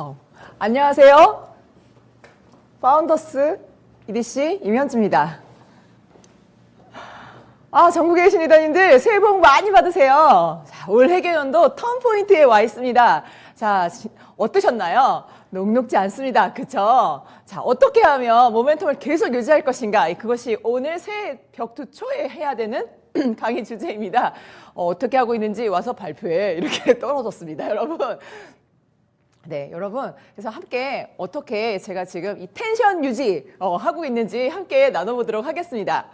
어. 안녕하세요. 파운더스 EDC 임현주입니다. 아, 전국에 계신 리더님들 새해 복 많이 받으세요. 자, 올 해계년도 턴포인트에 와 있습니다. 자, 지- 어떠셨나요? 녹록지 않습니다. 그쵸? 자, 어떻게 하면 모멘텀을 계속 유지할 것인가? 그것이 오늘 새해 벽두 초에 해야 되는 강의 주제입니다. 어, 떻게 하고 있는지 와서 발표에 이렇게 떨어졌습니다, 여러분. 네, 여러분. 그래서 함께 어떻게 제가 지금 이 텐션 유지 어, 하고 있는지 함께 나눠보도록 하겠습니다.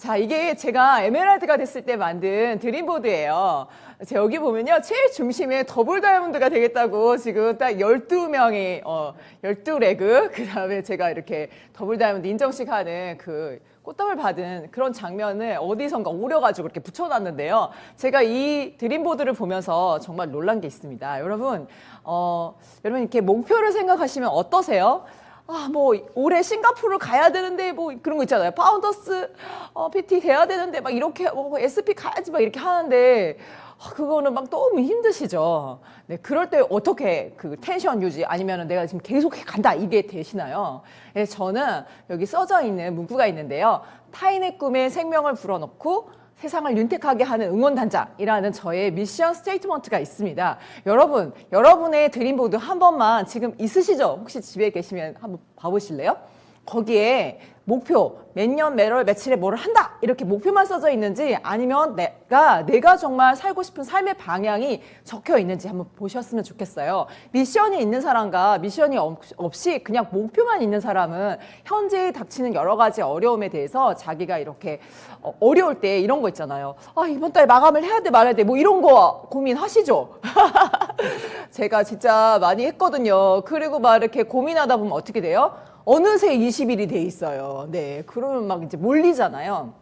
자, 이게 제가 에메랄드가 됐을 때 만든 드림보드예요. 자, 여기 보면요. 제일 중심에 더블 다이아몬드가 되겠다고 지금 딱 12명이, 어, 12레그. 그 다음에 제가 이렇게 더블 다이아몬드 인정식 하는 그 꽃다발 받은 그런 장면을 어디선가 오려가지고 이렇게 붙여놨는데요. 제가 이 드림보드를 보면서 정말 놀란 게 있습니다. 여러분, 어, 여러분 이렇게 목표를 생각하시면 어떠세요? 아, 뭐, 올해 싱가포르 가야 되는데, 뭐, 그런 거 있잖아요. 파운더스, 어, PT 돼야 되는데, 막 이렇게, 뭐, SP 가야지, 막 이렇게 하는데, 아, 그거는 막 너무 힘드시죠. 네, 그럴 때 어떻게 그 텐션 유지 아니면 내가 지금 계속 해 간다, 이게 되시나요? 네, 저는 여기 써져 있는 문구가 있는데요. 타인의 꿈에 생명을 불어넣고 세상을 윤택하게 하는 응원단장이라는 저의 미션 스테이트먼트가 있습니다. 여러분, 여러분의 드림보드 한 번만 지금 있으시죠? 혹시 집에 계시면 한번 봐보실래요? 거기에 목표, 몇 년, 몇 월, 며칠에 뭐를 한다! 이렇게 목표만 써져 있는지 아니면 내가, 내가 정말 살고 싶은 삶의 방향이 적혀 있는지 한번 보셨으면 좋겠어요. 미션이 있는 사람과 미션이 없- 없이 그냥 목표만 있는 사람은 현재에 닥치는 여러 가지 어려움에 대해서 자기가 이렇게 어, 어려울 때 이런 거 있잖아요. 아, 이번 달 마감을 해야 돼, 말아야 돼. 뭐 이런 거 고민하시죠? 제가 진짜 많이 했거든요. 그리고 막 이렇게 고민하다 보면 어떻게 돼요? 어느새 20일이 돼 있어요. 네. 그러면 막 이제 몰리잖아요.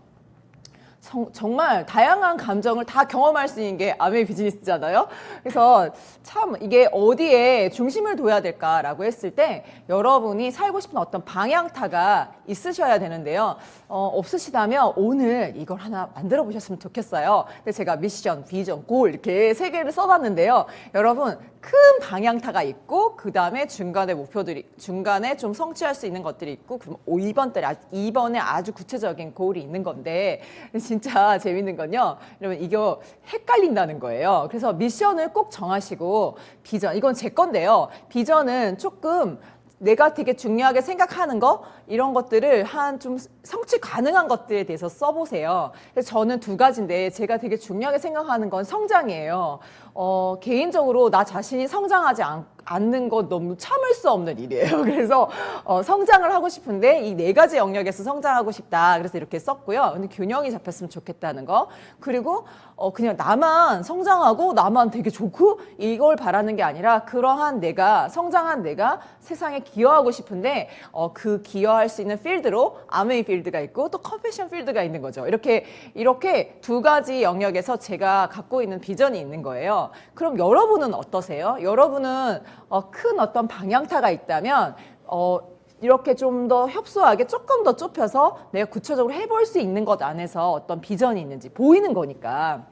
정, 정말 다양한 감정을 다 경험할 수 있는 게 아메 비즈니스잖아요. 그래서 참 이게 어디에 중심을 둬야 될까라고 했을 때 여러분이 살고 싶은 어떤 방향타가 있으셔야 되는데요. 어, 없으시다면 오늘 이걸 하나 만들어 보셨으면 좋겠어요. 근데 제가 미션, 비전, 골 이렇게 세 개를 써봤는데요. 여러분 큰 방향타가 있고 그 다음에 중간에 목표들이 중간에 좀 성취할 수 있는 것들이 있고 그럼 오, 이번 달에 아- 이번에 아주 구체적인 골이 있는 건데 진짜 재밌는 건요. 여러분 이거 헷갈린다는 거예요. 그래서 미션을 꼭 정하시고 비전 이건 제 건데요. 비전은 조금 내가 되게 중요하게 생각하는 거 이런 것들을 한 좀 성취 가능한 것들에 대해서 써보세요. 그래서 저는 두 가지인데 제가 되게 중요하게 생각하는 건 성장이에요. 어, 개인적으로 나 자신이 성장하지 않, 않는 건 너무 참을 수 없는 일이에요. 그래서 어, 성장을 하고 싶은데 이 네 가지 영역에서 성장하고 싶다. 그래서 이렇게 썼고요. 근데 균형이 잡혔으면 좋겠다는 거. 그리고 어, 그냥 나만 성장하고 나만 되게 좋고 이걸 바라는 게 아니라 그러한 내가 성장한 내가 세상에 기여하고 싶은데 어, 그 기여할 수 있는 필드로 아메이 필드가 있고 또 컴패션 필드가 있는 거죠. 이렇게 이렇게 두 가지 영역에서 제가 갖고 있는 비전이 있는 거예요. 그럼 여러분은 어떠세요? 여러분은 어, 큰 어떤 방향타가 있다면 어, 이렇게 좀 더 협소하게 조금 더 좁혀서 내가 구체적으로 해볼 수 있는 것 안에서 어떤 비전이 있는지 보이는 거니까.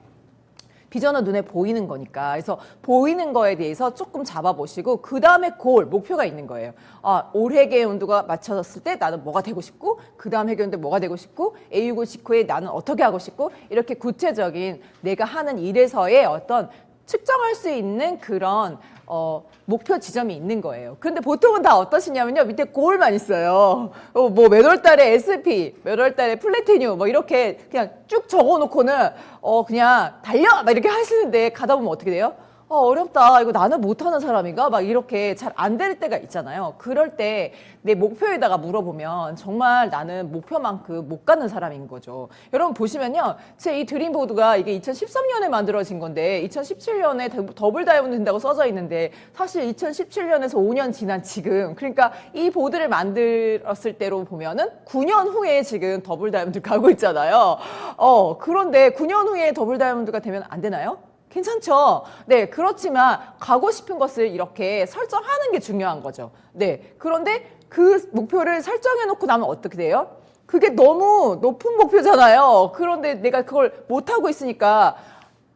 비전은 눈에 보이는 거니까. 그래서 보이는 거에 대해서 조금 잡아보시고, 그 다음에 골, 목표가 있는 거예요. 아, 올해계 온도가 맞춰졌을 때 나는 뭐가 되고 싶고, 그 다음 해계 온도 뭐가 되고 싶고, A6 직후에 나는 어떻게 하고 싶고, 이렇게 구체적인 내가 하는 일에서의 어떤 측정할 수 있는 그런 어, 목표 지점이 있는 거예요. 근데 보통은 다 어떠시냐면요. 밑에 골만 있어요. 어, 뭐, 몇월 달에 SP, 몇월 달에 플래티늄, 뭐, 이렇게 그냥 쭉 적어 놓고는, 어, 그냥 달려! 막 이렇게 하시는데 가다 보면 어떻게 돼요? 어, 어렵다. 이거 나는 못하는 사람인가? 막 이렇게 잘 안 될 때가 있잖아요. 그럴 때 내 목표에다가 물어보면 정말 나는 목표만큼 못 가는 사람인 거죠. 여러분 보시면요. 제 이 드림보드가 이게 2013년에 만들어진 건데 2017년에 더블 다이아몬드 된다고 써져 있는데 사실 2017년에서 5년 지난 지금 그러니까 이 보드를 만들었을 때로 보면은 9년 후에 지금 더블 다이아몬드 가고 있잖아요. 어, 그런데 9년 후에 더블 다이아몬드가 되면 안 되나요? 괜찮죠? 네, 그렇지만 가고 싶은 것을 이렇게 설정하는 게 중요한 거죠. 네, 그런데 그 목표를 설정해 놓고 나면 어떻게 돼요? 그게 너무 높은 목표잖아요. 그런데 내가 그걸 못하고 있으니까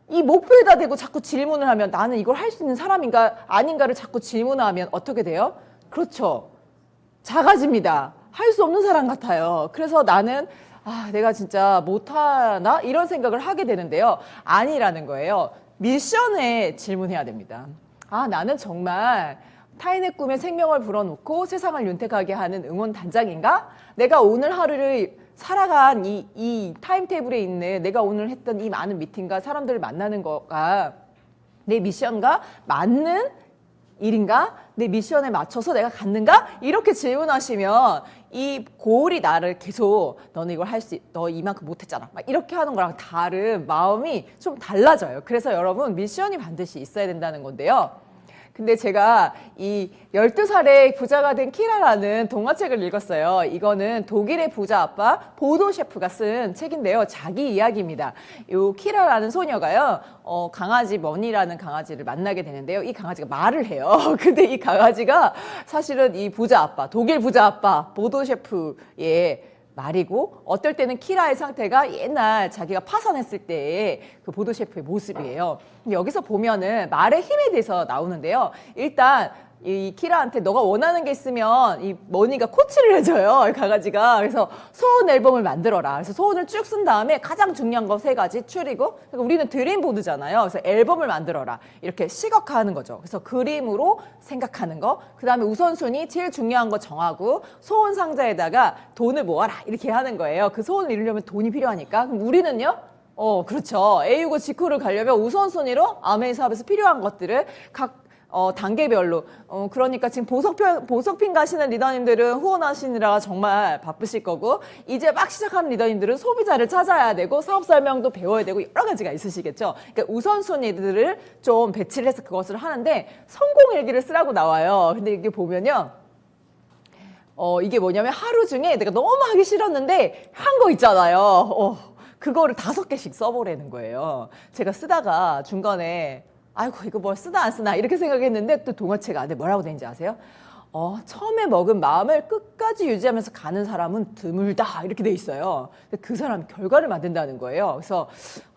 이 목표에다 대고 자꾸 질문을 하면 나는 이걸 할 수 있는 사람인가 아닌가를 자꾸 질문하면 어떻게 돼요? 그렇죠. 작아집니다. 할 수 없는 사람 같아요. 그래서 나는 아, 내가 진짜 못하나? 이런 생각을 하게 되는데요. 아니라는 거예요. 미션에 질문해야 됩니다. 아, 나는 정말 타인의 꿈에 생명을 불어넣고 세상을 윤택하게 하는 응원 단장인가? 내가 오늘 하루를 살아간 이, 이 타임테이블에 있는 내가 오늘 했던 이 많은 미팅과 사람들을 만나는 거가 내 미션과 맞는 일인가? 내 미션에 맞춰서 내가 갔는가? 이렇게 질문하시면 이 고울이 나를 계속 너는 이걸 할 수, 너 이만큼 못했잖아. 막 이렇게 하는 거랑 다른 마음이 좀 달라져요. 그래서 여러분 미션이 반드시 있어야 된다는 건데요. 근데 제가 이 12살에 부자가 된 키라라는 동화책을 읽었어요. 이거는 독일의 부자 아빠 보도 셰프가 쓴 책인데요. 자기 이야기입니다. 요 키라라는 소녀가요. 어, 강아지 머니라는 강아지를 만나게 되는데요. 이 강아지가 말을 해요. 근데 이 강아지가 사실은 이 부자 아빠, 독일 부자 아빠 보도 셰프의 말이고 어떨 때는 키라의 상태가 옛날 자기가 파산했을 때의 그 보도 셰프의 모습이에요. 여기서 보면은 말의 힘에 대해서 나오는데요. 일단 이 키라한테 너가 원하는 게 있으면 이 머니가 코치를 해줘요. 이 강아지가. 그래서 소원 앨범을 만들어라. 그래서 소원을 쭉 쓴 다음에 가장 중요한 거 세 가지 추리고 그러니까 우리는 드림보드잖아요. 그래서 앨범을 만들어라. 이렇게 시각화하는 거죠. 그래서 그림으로 생각하는 거. 그 다음에 우선순위 제일 중요한 거 정하고 소원 상자에다가 돈을 모아라. 이렇게 하는 거예요. 그 소원을 이루려면 돈이 필요하니까. 그럼 우리는요? 어, 그렇죠. A고 직후를 가려면 우선순위로 아메이 사업에서 필요한 것들을 각 어, 단계별로. 어, 그러니까 지금 보석편, 보석핀 가시는 리더님들은 후원하시느라 정말 바쁘실 거고, 이제 막 시작하는 리더님들은 소비자를 찾아야 되고, 사업 설명도 배워야 되고, 여러 가지가 있으시겠죠. 그러니까 우선순위들을 좀 배치를 해서 그것을 하는데, 성공 일기를 쓰라고 나와요. 근데 이게 보면요. 어, 이게 뭐냐면 하루 중에 내가 너무 하기 싫었는데 한 거 있잖아요. 어, 그거를 다섯 개씩 써보라는 거예요. 제가 쓰다가 중간에 아이고 이거 뭘 쓰나 안 쓰나 이렇게 생각했는데 또 동화책 안에 뭐라고 되는지 아세요? 어, 처음에 먹은 마음을 끝까지 유지하면서 가는 사람은 드물다 이렇게 돼 있어요. 그 사람 결과를 만든다는 거예요. 그래서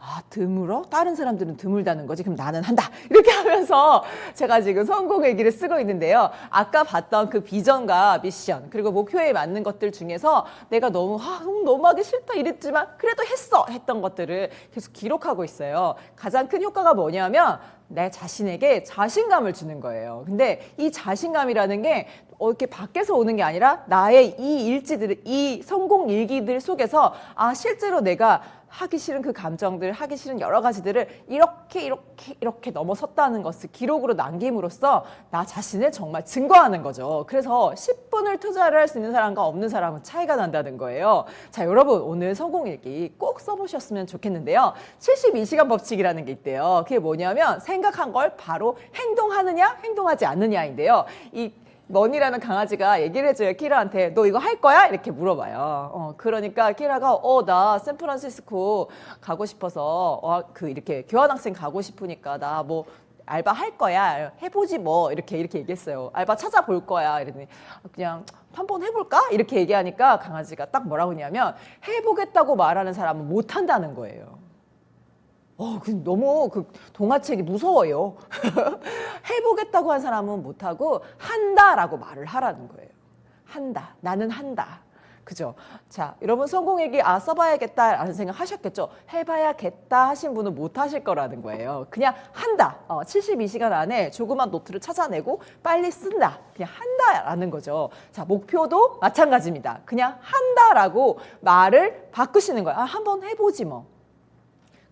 아 드물어? 다른 사람들은 드물다는 거지. 그럼 나는 한다 이렇게 하면서 제가 지금 성공 얘기를 쓰고 있는데요. 아까 봤던 그 비전과 미션 그리고 목표에 맞는 것들 중에서 내가 너무 아 너무 하기 싫다 이랬지만 그래도 했어 했던 것들을 계속 기록하고 있어요. 가장 큰 효과가 뭐냐면 내 자신에게 자신감을 주는 거예요. 근데 이 자신감이라는 게 어, 이렇게 밖에서 오는 게 아니라 나의 이 일지들, 이 성공 일기들 속에서 아, 실제로 내가 하기 싫은 그 감정들, 하기 싫은 여러 가지들을 이렇게, 이렇게, 이렇게 넘어섰다는 것을 기록으로 남김으로써 나 자신을 정말 증거하는 거죠. 그래서 10분을 투자를 할 수 있는 사람과 없는 사람은 차이가 난다는 거예요. 자, 여러분, 오늘 성공일기 꼭 써보셨으면 좋겠는데요. 72시간 법칙이라는 게 있대요. 그게 뭐냐면 생각한 걸 바로 행동하느냐, 행동하지 않느냐인데요. 이 머니라는 강아지가 얘기를 해줘요. 키라한테 너 이거 할 거야? 이렇게 물어봐요. 어, 그러니까 키라가 어 나 샌프란시스코 가고 싶어서 어, 그 이렇게 교환학생 가고 싶으니까 나 뭐 알바 할 거야 해보지 뭐 이렇게 이렇게 얘기했어요. 알바 찾아볼 거야 이랬더니 그냥 한번 해볼까 이렇게 얘기하니까 강아지가 딱 뭐라고 했냐면 해보겠다고 말하는 사람은 못한다는 거예요. 어, 그 너무 그 동화책이 무서워요. 해보겠다고 한 사람은 못하고 한다라고 말을 하라는 거예요. 한다. 나는 한다. 그죠? 자, 여러분 성공일기 아 써봐야겠다라는 생각 하셨겠죠? 해봐야겠다 하신 분은 못 하실 거라는 거예요. 그냥 한다. 어, 72시간 안에 조그만 노트를 찾아내고 빨리 쓴다. 그냥 한다라는 거죠. 자, 목표도 마찬가지입니다. 그냥 한다라고 말을 바꾸시는 거예요. 아, 한번 해보지 뭐.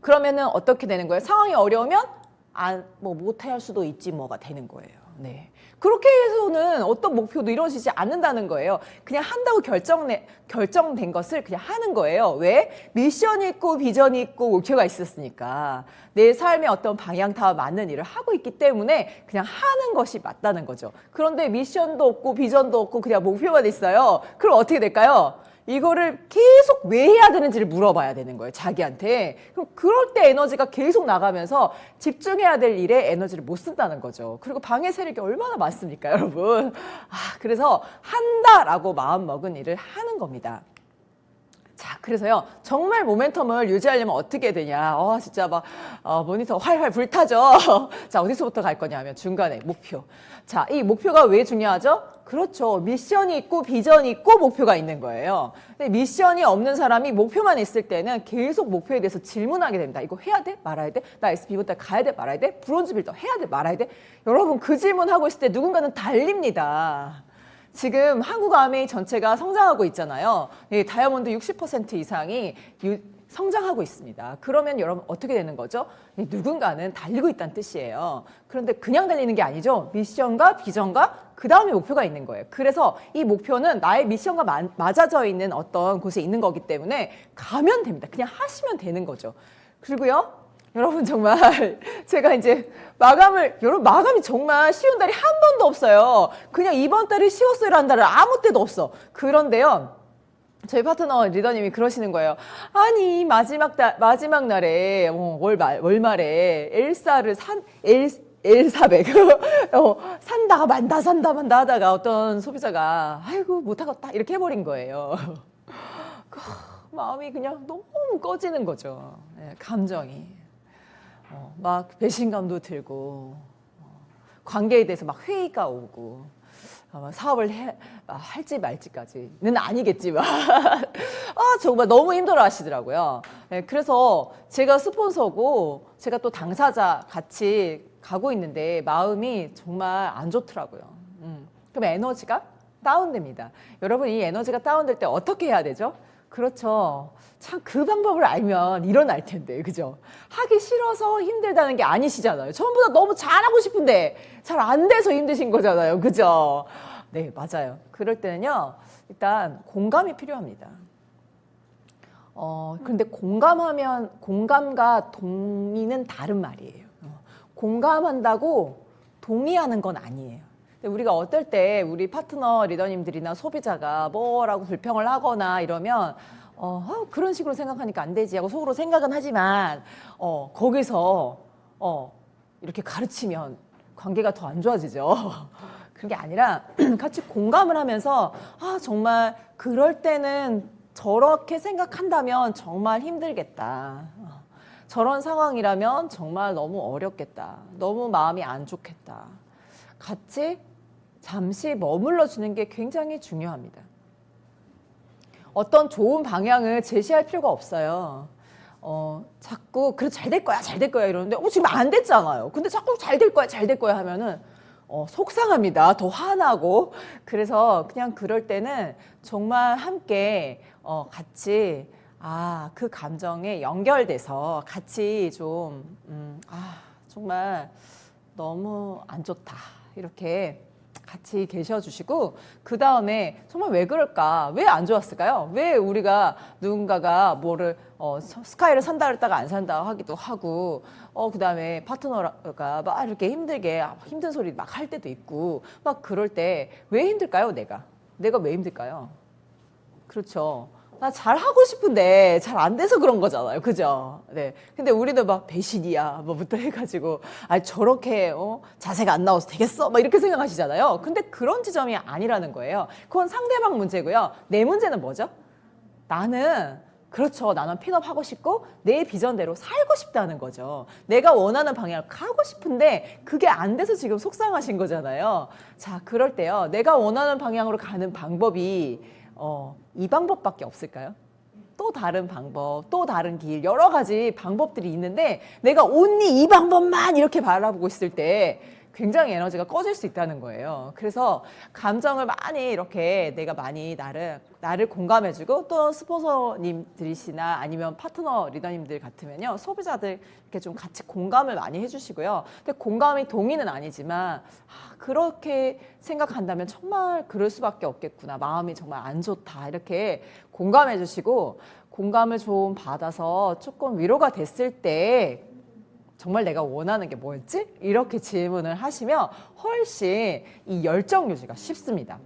그러면은 어떻게 되는 거예요? 상황이 어려우면 안, 뭐 못할 수도 있지 뭐가 되는 거예요. 네. 그렇게 해서는 어떤 목표도 이루어지지 않는다는 거예요. 그냥 한다고 결정내, 결정된 것을 그냥 하는 거예요. 왜? 미션이 있고 비전이 있고 목표가 있었으니까. 내 삶의 어떤 방향타와 맞는 일을 하고 있기 때문에 그냥 하는 것이 맞다는 거죠. 그런데 미션도 없고 비전도 없고 그냥 목표만 있어요. 그럼 어떻게 될까요? 이거를 계속 왜 해야 되는지를 물어봐야 되는 거예요, 자기한테. 그럼 그럴 때 에너지가 계속 나가면서 집중해야 될 일에 에너지를 못 쓴다는 거죠. 그리고 방해 세력이 얼마나 많습니까, 여러분? 아, 그래서 한다라고 마음 먹은 일을 하는 겁니다. 자, 그래서요, 정말 모멘텀을 유지하려면 어떻게 되냐. 어, 진짜 막, 어, 모니터 활활 불타죠. 자, 어디서부터 갈 거냐면 중간에 목표. 자, 이 목표가 왜 중요하죠? 그렇죠. 미션이 있고 비전이 있고 목표가 있는 거예요. 근데 미션이 없는 사람이 목표만 있을 때는 계속 목표에 대해서 질문하게 됩니다. 이거 해야 돼? 말아야 돼? 나 SP부터 가야 돼? 말아야 돼? 브론즈 빌더 해야 돼? 말아야 돼? 여러분, 그 질문 하고 있을 때 누군가는 달립니다. 지금 한국 아메이 전체가 성장하고 있잖아요. 이 다이아몬드 60% 이상이 유- 성장하고 있습니다. 그러면 여러분 어떻게 되는 거죠? 이 누군가는 달리고 있다는 뜻이에요. 그런데 그냥 달리는 게 아니죠. 미션과 비전과 그 다음에 목표가 있는 거예요. 그래서 이 목표는 나의 미션과 마- 맞아져 있는 어떤 곳에 있는 거기 때문에 가면 됩니다. 그냥 하시면 되는 거죠. 그리고요. 여러분 정말 제가 이제 마감을 여러분 마감이 정말 쉬운 달이 한 번도 없어요. 그냥 이번 달이 쉬웠어요 라는 달은 아무 때도 없어. 그런데요. 저희 파트너 리더님이 그러시는 거예요. 아니 마지막 달 마지막 날에 어, 월말 월말에 엘사를 산 엘, 엘사백 어, 산다가 만다 산다 만다 하다가 어떤 소비자가 아이고 못하겠다 이렇게 해버린 거예요. 그, 마음이 그냥 너무 꺼지는 거죠. 예, 감정이 어, 막 배신감도 들고 어, 관계에 대해서 막 회의가 오고 아마 사업을 해, 아, 할지 말지까지는 아니겠지만 아 정말 너무 힘들어 하시더라고요. 네, 그래서 제가 스폰서고 제가 또 당사자 같이 가고 있는데 마음이 정말 안 좋더라고요. 음, 그럼 에너지가 다운됩니다. 여러분 이 에너지가 다운될 때 어떻게 해야 되죠? 그렇죠. 참 그 방법을 알면 일어날 텐데, 그죠? 하기 싫어서 힘들다는 게 아니시잖아요. 전부 다 너무 잘하고 싶은데 잘 안 돼서 힘드신 거잖아요. 그죠? 네, 맞아요. 그럴 때는요, 일단 공감이 필요합니다. 어, 근데 공감하면, 공감과 동의는 다른 말이에요. 어, 공감한다고 동의하는 건 아니에요. 우리가 어떨 때 우리 파트너 리더님들이나 소비자가 뭐라고 불평을 하거나 이러면 어, 아, 그런 식으로 생각하니까 안 되지 하고 속으로 생각은 하지만 어, 거기서 어, 이렇게 가르치면 관계가 더 안 좋아지죠. 그런 게 아니라 같이 공감을 하면서 아 정말 그럴 때는 저렇게 생각한다면 정말 힘들겠다. 어, 저런 상황이라면 정말 너무 어렵겠다. 너무 마음이 안 좋겠다. 같이 잠시 머물러 주는 게 굉장히 중요합니다. 어떤 좋은 방향을 제시할 필요가 없어요. 어, 자꾸, 그래, 잘 될 거야, 잘 될 거야 이러는데, 어, 지금 안 됐잖아요. 근데 자꾸 잘 될 거야, 잘 될 거야 하면은, 어, 속상합니다. 더 화나고. 그래서 그냥 그럴 때는 정말 함께, 어, 같이, 아, 그 감정에 연결돼서 같이 좀, 음, 아, 정말 너무 안 좋다. 이렇게 같이 계셔주시고 그 다음에 정말 왜 그럴까? 왜 안 좋았을까요? 왜 우리가 누군가가 뭐를 어, 서- 스카이를 산다 그랬다가 안 산다 하기도 하고 어 그다음에 파트너가 막 이렇게 힘들게 아, 힘든 소리 막 할 때도 있고 막 그럴 때 왜 힘들까요 내가? 내가 왜 힘들까요? 그렇죠. 나 잘 하고 싶은데 잘 안 돼서 그런 거잖아요. 그죠? 네. 근데 우리는 막 배신이야. 뭐부터 해가지고, 아, 저렇게, 어, 자세가 안 나와서 되겠어? 막 이렇게 생각하시잖아요. 근데 그런 지점이 아니라는 거예요. 그건 상대방 문제고요. 내 문제는 뭐죠? 나는 그렇죠. 나는 픽업 하고 싶고 내 비전대로 살고 싶다는 거죠. 내가 원하는 방향을 가고 싶은데 그게 안 돼서 지금 속상하신 거잖아요. 자, 그럴 때요. 내가 원하는 방향으로 가는 방법이 어, 이 방법밖에 없을까요? 또 다른 방법, 또 다른 길, 여러 가지 방법들이 있는데 내가 온리 이 방법만 이렇게 바라보고 있을 때 굉장히 에너지가 꺼질 수 있다는 거예요. 그래서 감정을 많이 이렇게 내가 많이 나를 나를 공감해주고 또 스폰서님들이시나 아니면 파트너 리더님들 같으면요 소비자들 이렇게 좀 같이 공감을 많이 해주시고요. 근데 공감이 동의는 아니지만 아, 그렇게 생각한다면 정말 그럴 수밖에 없겠구나. 마음이 정말 안 좋다 이렇게 공감해주시고 공감을 좀 받아서 조금 위로가 됐을 때 정말 내가 원하는 게 뭐였지? 이렇게 질문을 하시면 훨씬 이 열정 유지가 쉽습니다.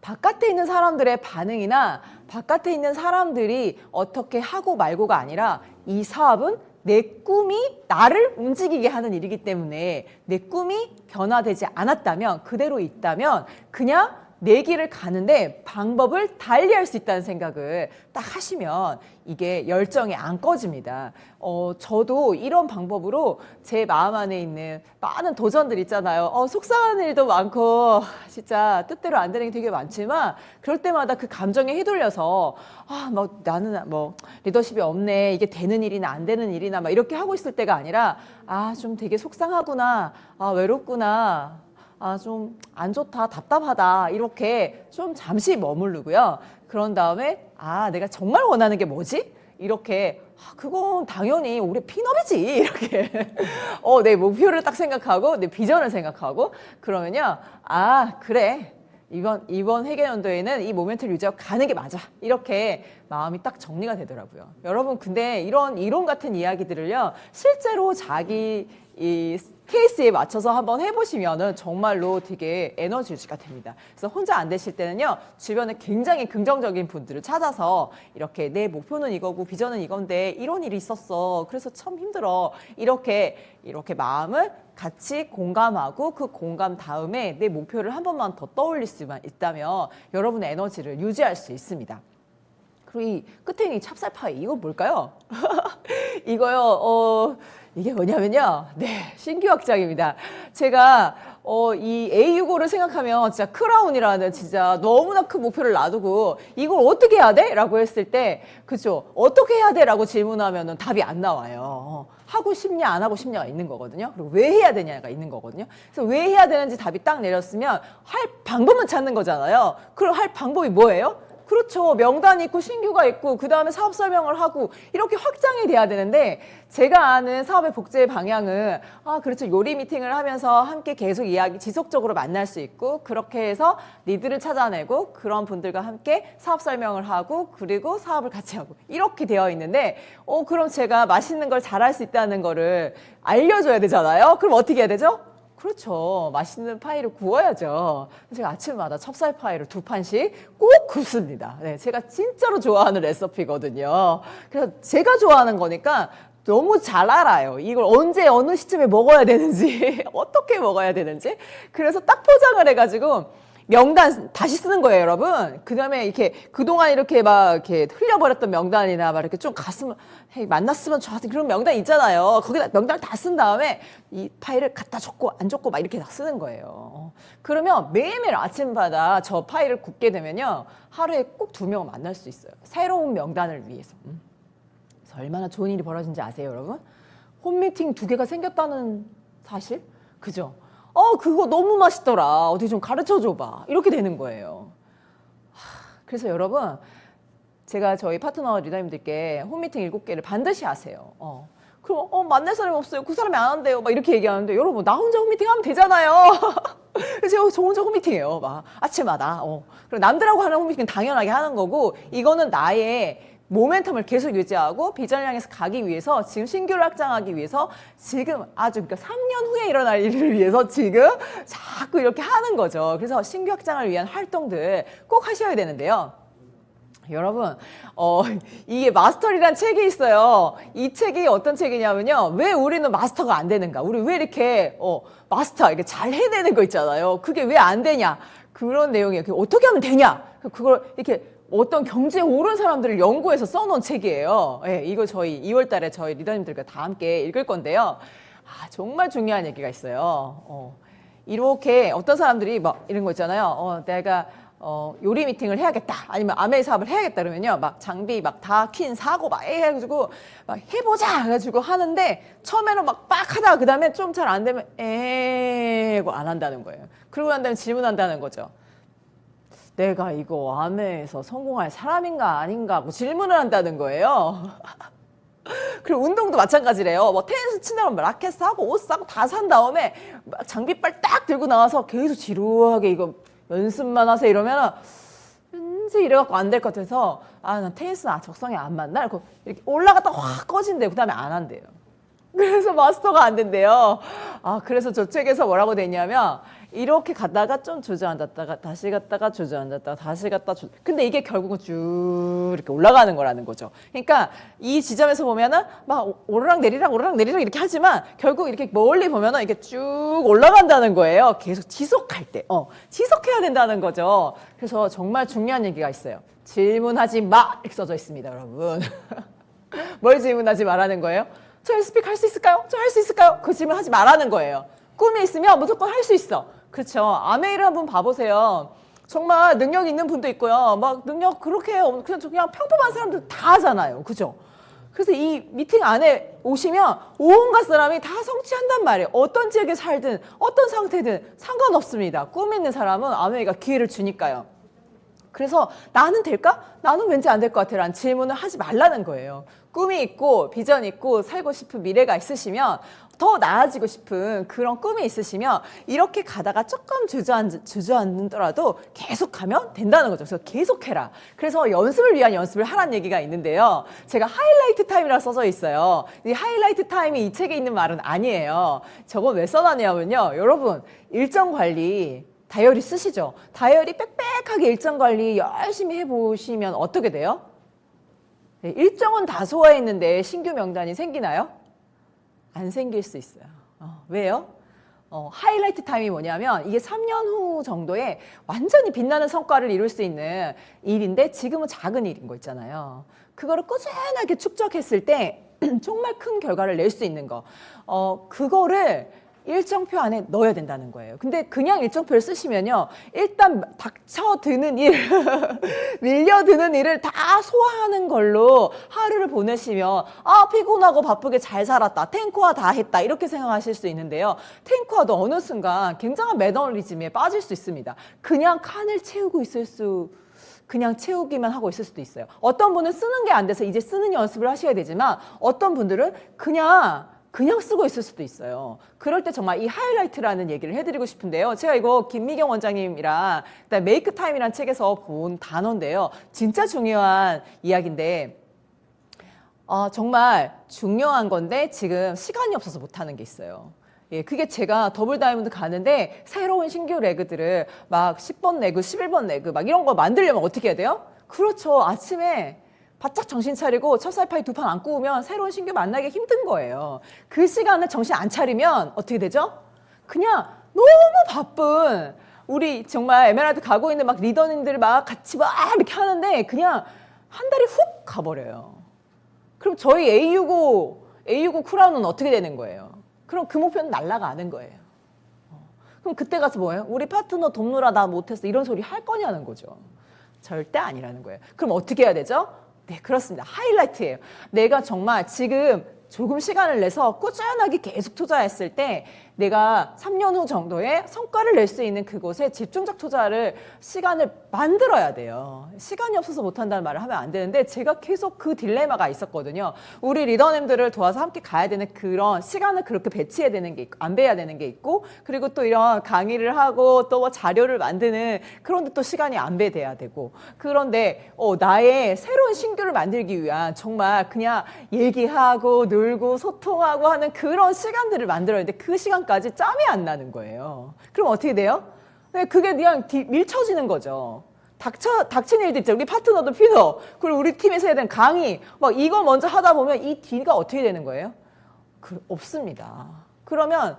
바깥에 있는 사람들의 반응이나 바깥에 있는 사람들이 어떻게 하고 말고가 아니라 이 사업은 내 꿈이 나를 움직이게 하는 일이기 때문에 내 꿈이 변화되지 않았다면 그대로 있다면 그냥 내 길을 가는데 방법을 달리 할 수 있다는 생각을 딱 하시면 이게 열정이 안 꺼집니다. 어, 저도 이런 방법으로 제 마음 안에 있는 많은 도전들 있잖아요. 어, 속상한 일도 많고, 진짜 뜻대로 안 되는 게 되게 많지만, 그럴 때마다 그 감정에 휘둘려서, 아, 뭐, 나는 뭐, 리더십이 없네. 이게 되는 일이나 안 되는 일이나 막 이렇게 하고 있을 때가 아니라, 아, 좀 되게 속상하구나. 아, 외롭구나. 아, 좀 안 좋다, 답답하다, 이렇게 좀 잠시 머무르고요. 그런 다음에, 아, 내가 정말 원하는 게 뭐지? 이렇게, 아, 그건 당연히 우리 핀업이지. 이렇게. 어, 내 목표를 딱 생각하고, 내 비전을 생각하고, 그러면요. 아, 그래. 이번, 이번 회계연도에는 이 모멘트를 유지하고 가는 게 맞아. 이렇게 마음이 딱 정리가 되더라고요. 여러분, 근데 이런 이론 같은 이야기들을요, 실제로 자기 이 케이스에 맞춰서 한번 해보시면은 정말로 되게 에너지 유지가 됩니다. 그래서 혼자 안 되실 때는요, 주변에 굉장히 긍정적인 분들을 찾아서 이렇게 내 목표는 이거고 비전은 이건데 이런 일이 있었어. 그래서 참 힘들어. 이렇게, 이렇게 마음을 같이 공감하고 그 공감 다음에 내 목표를 한 번만 더 떠올릴 수만 있다면 여러분의 에너지를 유지할 수 있습니다. 그리고 이 끝에 이 찹쌀파이 이거 뭘까요? 이거요. 어 이게 뭐냐면요. 네, 신규 확장입니다. 제가 어, 이 A65를 생각하면 진짜 크라운이라는 진짜 너무나 큰 목표를 놔두고 이걸 어떻게 해야 돼? 라고 했을 때, 그죠? 어떻게 해야 돼? 라고 질문하면 답이 안 나와요. 어, 하고 싶냐, 안 하고 싶냐가 있는 거거든요. 그리고 왜 해야 되냐가 있는 거거든요. 그래서 왜 해야 되는지 답이 딱 내렸으면 할 방법만 찾는 거잖아요. 그럼 할 방법이 뭐예요? 그렇죠. 명단이 있고 신규가 있고 그 다음에 사업 설명을 하고 이렇게 확장이 돼야 되는데 제가 아는 사업의 복제 방향은 아 그렇죠. 요리 미팅을 하면서 함께 계속 이야기 지속적으로 만날 수 있고 그렇게 해서 리드를 찾아내고 그런 분들과 함께 사업 설명을 하고 그리고 사업을 같이 하고 이렇게 되어 있는데 어 그럼 제가 맛있는 걸 잘할 수 있다는 거를 알려줘야 되잖아요. 그럼 어떻게 해야 되죠? 그렇죠. 맛있는 파이를 구워야죠. 제가 아침마다 찹쌀 파이를 두 판씩 꼭 굽습니다. 네, 제가 진짜로 좋아하는 레시피거든요. 그래서 제가 좋아하는 거니까 너무 잘 알아요. 이걸 언제 어느 시점에 먹어야 되는지, 어떻게 먹어야 되는지. 그래서 딱 포장을 해가지고 명단 다시 쓰는 거예요, 여러분. 그 다음에 이렇게 그동안 이렇게 막 이렇게 흘려버렸던 명단이나 막 이렇게 좀 갔으면, 헤이, 만났으면 좋았을 그런 명단 있잖아요. 거기다 명단을 다 쓴 다음에 이 파일을 갖다 줬고 안 줬고 막 이렇게 다 쓰는 거예요. 그러면 매일매일 아침마다 저 파일을 굽게 되면요. 하루에 꼭 두 명을 만날 수 있어요. 새로운 명단을 위해서. 음. 그래서 얼마나 좋은 일이 벌어진지 아세요, 여러분? 홈미팅 두 개가 생겼다는 사실? 그죠? 어, 그거 너무 맛있더라. 어디 좀 가르쳐 줘봐. 이렇게 되는 거예요. 하, 그래서 여러분, 제가 저희 파트너 리더님들께 홈미팅 일곱 개를 반드시 하세요. 어. 그럼, 어, 만날 사람이 없어요. 그 사람이 안 한대요. 막 이렇게 얘기하는데, 여러분, 나 혼자 홈미팅 하면 되잖아요. 그래서 저 혼자 홈미팅해요. 막, 아침마다. 어. 그리고 남들하고 하는 홈미팅은 당연하게 하는 거고, 이거는 나의 모멘텀을 계속 유지하고 비전을 향해서 가기 위해서 지금 신규를 확장하기 위해서 지금 아주 그러니까 3년 후에 일어날 일을 위해서 지금 자꾸 이렇게 하는 거죠. 그래서 신규 확장을 위한 활동들 꼭 하셔야 되는데요. 여러분, 어, 이게 마스터리란 책이 있어요. 이 책이 어떤 책이냐면요. 왜 우리는 마스터가 안 되는가? 우리 왜 이렇게, 어, 마스터, 이렇게 잘 해내는 거 있잖아요. 그게 왜 안 되냐? 그런 내용이에요. 어떻게 하면 되냐? 그걸 이렇게 어떤 경제에 오른 사람들을 연구해서 써놓은 책이에요. 예, 이거 저희 2월 달에 저희 리더님들과 다 함께 읽을 건데요. 아, 정말 중요한 얘기가 있어요. 어, 이렇게 어떤 사람들이 막 이런 거 있잖아요. 어, 내가 어, 요리 미팅을 해야겠다. 아니면 아메 사업을 해야겠다. 그러면요. 막 장비 막 다 킨 사고 막 해가지고 막 해보자. 해가지고 하는데 처음에는 막 빡 하다가 그 다음에 좀 잘 안 되면 에고 안 한다는 거예요. 그러고 난 다음에 질문한다는 거죠. 내가 이거 아메에서 성공할 사람인가 아닌가 하고 질문을 한다는 거예요. 그리고 운동도 마찬가지래요. 뭐 테니스 친다고 뭐 라켓 사고 옷 사고 다 산 다음에 막 장비빨 딱 들고 나와서 계속 지루하게 이거 연습만 하세요 이러면 왠지 이래갖고 안 될 것 같아서 아 난 테니스는 아, 적성에 안 맞나? 이렇게 올라갔다 확 꺼진대요. 그 다음에 안 한대요. 그래서 마스터가 안 된대요. 아, 그래서 저 책에서 뭐라고 되냐면, 이렇게 갔다가 좀 주저앉았다가 다시 갔다가 주저앉았다가 다시 갔다 주 근데 이게 결국은 쭉 이렇게 올라가는 거라는 거죠. 그러니까 이 지점에서 보면은 막 오르락 내리락 오르락 내리락 이렇게 하지만 결국 이렇게 멀리 보면은 이게 쭉 올라간다는 거예요. 계속 지속할 때. 어, 지속해야 된다는 거죠. 그래서 정말 중요한 얘기가 있어요. 질문하지 마! 이렇게 써져 있습니다, 여러분. 뭘 질문하지 말라는 거예요? 저 SPK 할수 있을까요? 저 할 수 있을까요? 그 질문 하지 말라는 거예요. 꿈이 있으면 무조건 할 수 있어. 그렇죠. 아메이를 한번 봐보세요. 정말 능력 있는 분도 있고요. 막 능력 그렇게 없- 그냥 저 그냥 평범한 사람들 다 하잖아요. 그죠? 그래서 이 미팅 안에 오시면 온갖 사람이 다 성취한단 말이에요. 어떤 지역에 살든 어떤 상태든 상관없습니다. 꿈 있는 사람은 아메이가 기회를 주니까요. 그래서 나는 될까? 나는 왠지 안 될 것 같아. 라는 질문을 하지 말라는 거예요. 꿈이 있고 비전이 있고 살고 싶은 미래가 있으시면 더 나아지고 싶은 그런 꿈이 있으시면 이렇게 가다가 조금 주저앉, 주저앉더라도 계속 가면 된다는 거죠. 그래서 계속 해라. 그래서 연습을 위한 연습을 하라는 얘기가 있는데요. 제가 하이라이트 타임이라 써져 있어요. 이 하이라이트 타임이 이 책에 있는 말은 아니에요. 저건 왜 써놨냐면요. 여러분, 일정 관리 다이어리 쓰시죠? 다이어리 빽빽하게 일정 관리 열심히 해보시면 어떻게 돼요? 네, 일정은 다 소화했는데 신규 명단이 생기나요? 안 생길 수 있어요. 어, 왜요? 어, 하이라이트 타임이 뭐냐면 이게 3년 후 정도에 완전히 빛나는 성과를 이룰 수 있는 일인데 지금은 작은 일인 거 있잖아요. 그거를 꾸준하게 축적했을 때 정말 큰 결과를 낼 수 있는 거. 어, 그거를 일정표 안에 넣어야 된다는 거예요. 근데 그냥 일정표를 쓰시면요. 일단 닥쳐드는 일, 밀려드는 일을 다 소화하는 걸로 하루를 보내시면 아, 피곤하고 바쁘게 잘 살았다. 탱크화 다 했다. 이렇게 생각하실 수 있는데요. 탱크화도 어느 순간 굉장한 매너리즘에 빠질 수 있습니다. 그냥 칸을 채우고 있을 수 그냥 채우기만 하고 있을 수도 있어요. 어떤 분은 쓰는 게 안 돼서 이제 쓰는 연습을 하셔야 되지만 어떤 분들은 그냥 그냥 쓰고 있을 수도 있어요. 그럴 때 정말 이 하이라이트라는 얘기를 해드리고 싶은데요. 제가 이거 김미경 원장님이랑 메이크 타임이라는 책에서 본 단어인데요. 진짜 중요한 이야기인데 어, 정말 중요한 건데 지금 시간이 없어서 못하는 게 있어요. 예, 그게 제가 더블 다이아몬드 가는데 새로운 신규 레그들을 막 10번 레그, 11번 레그 막 이런 거 만들려면 어떻게 해야 돼요? 그렇죠. 아침에 바짝 정신 차리고 첫 살파이 두 판 안 구우면 새로운 신규 만나기 힘든 거예요. 그 시간에 정신 안 차리면 어떻게 되죠? 그냥 너무 바쁜 우리 정말 에메랄드 가고 있는 막 리더님들 막 같이 막 이렇게 하는데 그냥 한 달이 훅 가버려요. 그럼 저희 A65, A65 쿠라운은 어떻게 되는 거예요? 그럼 그 목표는 날아가는 거예요. 어. 그럼 그때 가서 뭐예요? 우리 파트너 돕느라 나 못했어. 이런 소리 할 거냐는 거죠. 절대 아니라는 거예요. 그럼 어떻게 해야 되죠? 네, 그렇습니다. 하이라이트예요. 내가 정말 지금 조금 시간을 내서 꾸준하게 계속 투자했을 때 내가 3년 후 정도에 성과를 낼 수 있는 그곳에 집중적 투자를 시간을 만들어야 돼요. 시간이 없어서 못한다는 말을 하면 안 되는데 제가 계속 그 딜레마가 있었거든요. 우리 리더님들을 도와서 함께 가야 되는 그런 시간을 그렇게 배치해야 되는 게 있고 안배해야 되는 게 있고 그리고 또 이런 강의를 하고 또 뭐 자료를 만드는 그런데 또 시간이 안배돼야 되고 그런데 어, 나의 새로운 신규를 만들기 위한 정말 그냥 얘기하고 놀고 소통하고 하는 그런 시간들을 만들어야 되는데 그 시간 까지 짬이 안 나는 거예요. 그럼 어떻게 돼요? 네, 그게 그냥 뒤- 밀쳐지는 거죠. 닥쳐, 닥친 일들 있죠. 우리 파트너도 피너, 그리고 우리 팀에서 해야 되는 강의, 막 이거 먼저 하다 보면 이 뒤가 어떻게 되는 거예요? 그, 없습니다. 그러면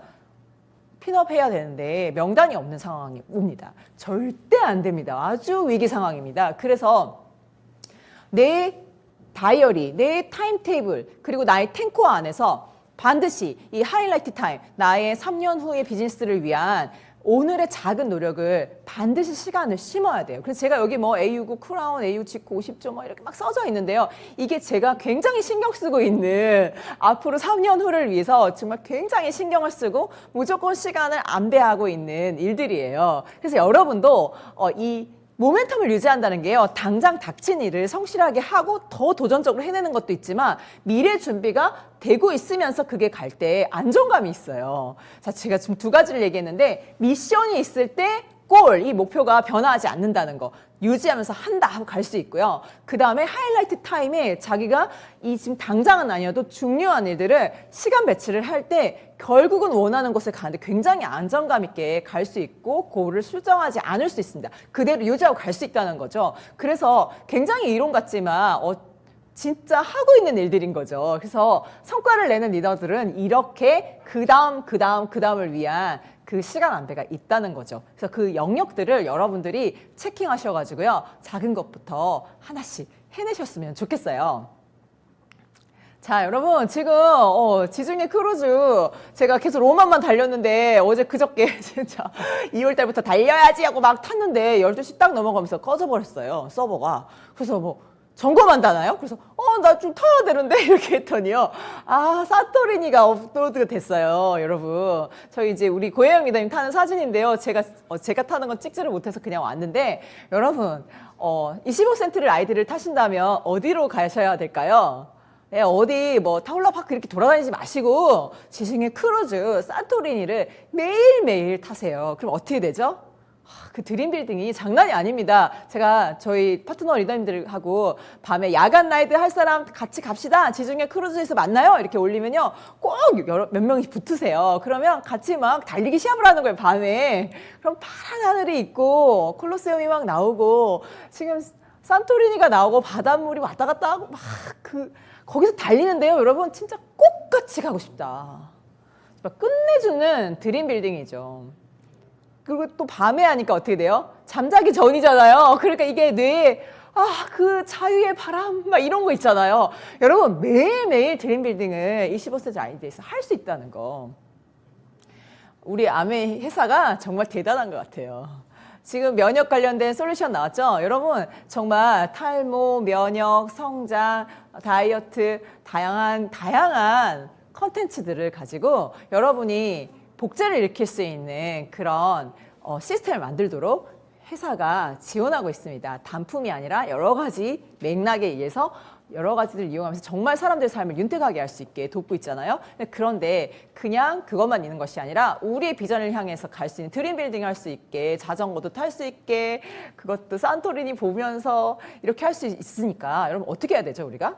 핀업 해야 되는데 명단이 없는 상황이 옵니다. 절대 안 됩니다. 아주 위기 상황입니다. 그래서 내 다이어리, 내 타임 테이블, 그리고 나의 탱커 안에서 반드시 이 하이라이트 타임, 나의 3년 후의 비즈니스를 위한 오늘의 작은 노력을 반드시 시간을 심어야 돼요. 그래서 제가 여기 뭐 A69 크라운, A6 지코 50조 뭐 이렇게 막 써져 있는데요. 이게 제가 굉장히 신경 쓰고 있는 앞으로 3년 후를 위해서 정말 굉장히 신경을 쓰고 무조건 시간을 안배하고 있는 일들이에요. 그래서 여러분도 어, 이 모멘텀을 유지한다는 게요. 당장 닥친 일을 성실하게 하고 더 도전적으로 해내는 것도 있지만 미래 준비가 되고 있으면서 그게 갈 때 안정감이 있어요. 자, 제가 지금 두 가지를 얘기했는데 미션이 있을 때 골, 이 목표가 변화하지 않는다는 거. 유지하면서 한다 하고 갈 수 있고요. 그 다음에 하이라이트 타임에 자기가 이 지금 당장은 아니어도 중요한 일들을 시간 배치를 할 때 결국은 원하는 곳에 가는데 굉장히 안정감 있게 갈 수 있고 고를 수정하지 않을 수 있습니다. 그대로 유지하고 갈 수 있다는 거죠. 그래서 굉장히 이론 같지만 어, 진짜 하고 있는 일들인 거죠. 그래서 성과를 내는 리더들은 이렇게 그 다음, 그 다음, 그 다음을 위한 그 시간 안배가 있다는 거죠. 그래서 그 영역들을 여러분들이 체킹하셔가지고요. 작은 것부터 하나씩 해내셨으면 좋겠어요. 자, 여러분, 지금, 어, 지중해 크루즈, 제가 계속 로만만 달렸는데, 어제 그저께, 진짜, 2월달부터 달려야지 하고 막 탔는데, 12시 딱 넘어가면서 꺼져버렸어요, 서버가. 그래서 뭐, 점검한다나요? 그래서, 어, 나 좀 타야 되는데? 이렇게 했더니요. 아, 사토리니가 업로드가 됐어요, 여러분. 저희 이제 우리 고혜영 기자님 타는 사진인데요. 제가, 어, 제가 타는 건 찍지를 못해서 그냥 왔는데, 여러분, 어, 25센트를 아이들을 타신다면 어디로 가셔야 될까요? 네, 어디 뭐 타올라 파크 이렇게 돌아다니지 마시고 지중해 크루즈 산토리니를 매일매일 타세요. 그럼 어떻게 되죠? 하, 그 드림빌딩이 장난이 아닙니다. 제가 저희 파트너 리더님들하고 밤에 야간 라이드 할 사람 같이 갑시다. 지중해 크루즈에서 만나요. 이렇게 올리면요. 꼭 몇 명이 붙으세요. 그러면 같이 막 달리기 시합을 하는 거예요. 밤에. 그럼 파란 하늘이 있고 콜로세움이 막 나오고 지금 산토리니가 나오고 바닷물이 왔다 갔다 하고 막 그 거기서 달리는데요, 여러분 진짜 꼭 같이 가고 싶다. 끝내주는 드림 빌딩이죠. 그리고 또 밤에 하니까 어떻게 돼요? 잠자기 전이잖아요. 그러니까 이게 뇌에 아, 그 자유의 바람, 막 이런 거 있잖아요. 여러분, 매일매일 드림 빌딩을 25세지 아이디에서 할 수 있다는 거. 우리 아메 회사가 정말 대단한 것 같아요. 지금 면역 관련된 솔루션 나왔죠? 여러분, 정말 탈모, 면역, 성장, 다이어트, 다양한, 다양한 컨텐츠들을 가지고 여러분이 복제를 일으킬 수 있는 그런 어, 시스템을 만들도록 회사가 지원하고 있습니다. 단품이 아니라 여러 가지 맥락에 의해서 여러 가지를 이용하면서 정말 사람들의 삶을 윤택하게 할 수 있게 돕고 있잖아요. 그런데 그냥 그것만 있는 것이 아니라 우리의 비전을 향해서 갈 수 있는 드림 빌딩 할 수 있게 자전거도 탈 수 있게 그것도 산토리니 보면서 이렇게 할 수 있으니까 여러분 어떻게 해야 되죠 우리가?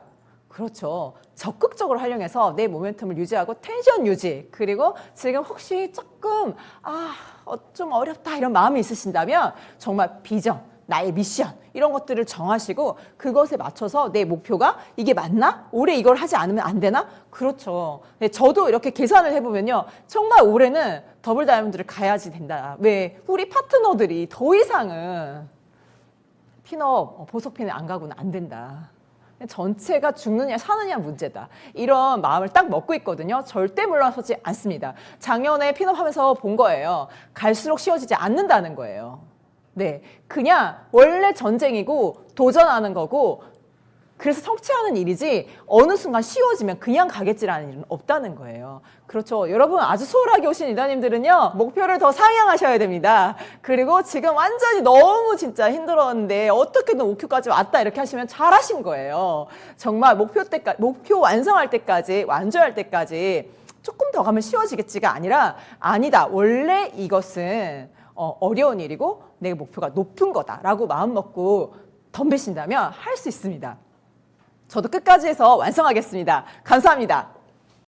그렇죠. 적극적으로 활용해서 내 모멘텀을 유지하고 텐션 유지. 그리고 지금 혹시 조금, 아, 어, 좀 어렵다 이런 마음이 있으신다면 정말 비전, 나의 미션 이런 것들을 정하시고 그것에 맞춰서 내 목표가 이게 맞나? 올해 이걸 하지 않으면 안 되나? 그렇죠. 네, 저도 이렇게 계산을 해보면요. 정말 올해는 더블 다이아몬드를 가야지 된다. 왜? 우리 파트너들이 더 이상은 핀업, 어, 보석핀에 안 가고는 안 된다. 전체가 죽느냐 사느냐 문제다. 이런 마음을 딱 먹고 있거든요. 절대 물러서지 않습니다. 작년에 핀업하면서 본 거예요. 갈수록 쉬워지지 않는다는 거예요. 네, 그냥 원래 전쟁이고 도전하는 거고 그래서 성취하는 일이지 어느 순간 쉬워지면 그냥 가겠지라는 일은 없다는 거예요. 그렇죠. 여러분 아주 소홀하게 오신 리더님들은요 목표를 더 상향하셔야 됩니다. 그리고 지금 완전히 너무 진짜 힘들었는데 어떻게든 목표까지 왔다 이렇게 하시면 잘하신 거예요. 정말 목표 때까지 목표 완성할 때까지 완주할 때까지 조금 더 가면 쉬워지겠지가 아니라 아니다. 원래 이것은 어, 어려운 일이고 내 목표가 높은 거다라고 마음 먹고 덤비신다면 할 수 있습니다. 저도 끝까지 해서 완성하겠습니다. 감사합니다.